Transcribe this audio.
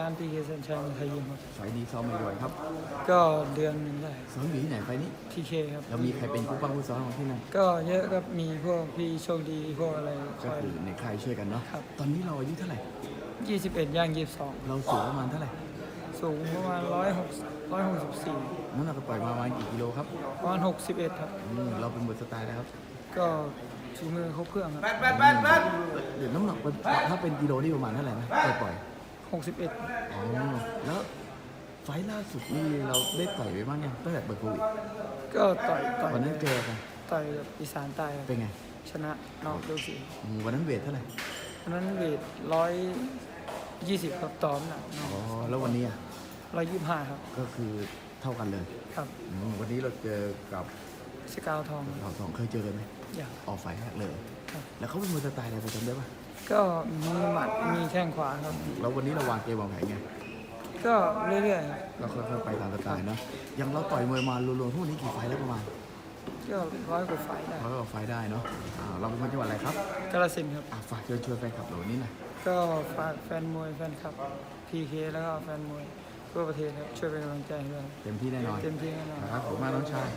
ร้านพีเคเซนชัยมีไทยยิมครับไฟล์นี้ซ้อมมาบ่อยครับ ก็เดือนหนึ่งได้ซ้อมอยู่ที่ไหนไฟล์นี้พีเคครับเรามีใครเป็นคู่ปั้งคู่ซ้อมของที่นั่นก็เยอะครับมีพวกพี่โชคดีพวกอะไรคก็อย คือในค่ายช่วยกันเนาะครับ ตอนนี้เราอายุเท่าไหร่ 21 ย่าง22เราสูงประมาณเท่าไหร่สูงประมาณ106 164น้ำหนักก็ปล่อยมาประมาณกี่กิโลครับประมาณ61 ครับ อืมเราเป็นบทสไตล์แล้วครับก็ชูมือเขาเครื่องครับ เดี๋ยวน้ำหนักเป็นถ้าเป็นกิโลนี่ประมาณเท่าไหร่นะปล่อยปล่อย 61 อ๋อแล้วไฟล์ล่าสุดนี่เราได้ต่อยไปบ้างยังตั้งแต่เปิดโควิดก็ต่อยต่อยวันนั้นเจอกันต่อยกับอีสานใต้ครับเป็นไงชนะนอกดูสีอืมวันนั้นเวทเท่าไหร่อันนั้นเวทร้อยยี่สิบครับต่อมหนักอ๋อแล้ววันนี้อะร้อยยี่สิบห้าครับก็คือเท่ากันเลยครับ อืมวันนี้เราเจอกับ สกาวทองเราสองเคยเจอกันไหมอย่าง ออกไฟล์แรกเลย ครับ แล้วเขาเป็นมวยสไตล์อะไรไปจำได้ปะก็มีหมัดมีแข้งขวาครับ แล้ววันนี้เราวางเกมวางแผนไงก็เรื่อยๆครับเราค่อยๆไปตามสไตล์เนาะอยังเราต่อยมวยมารวมๆทุกวันนี้กี่ไฟล์แล้วประมาณก็ร้อยกว่าไฟล์ได้ร้อยกว่าไฟล์ได้เนาะอ่าเราเป็นคนจังหวัดอะไรครับกาลสินธุ์ครับ อะฝากเชิญชวนแฟนคลับเราวันนี้หน่อยก็ฝากแฟนมวยแฟนคลับพีเคแล้วก็แฟนมวยทั่วประเทศครับช่วยเป็นกำลังใจให้ด้วยครับเต็มที่แน่นอนเต็มที่แน่นอน นะครับผมมากน้องชาย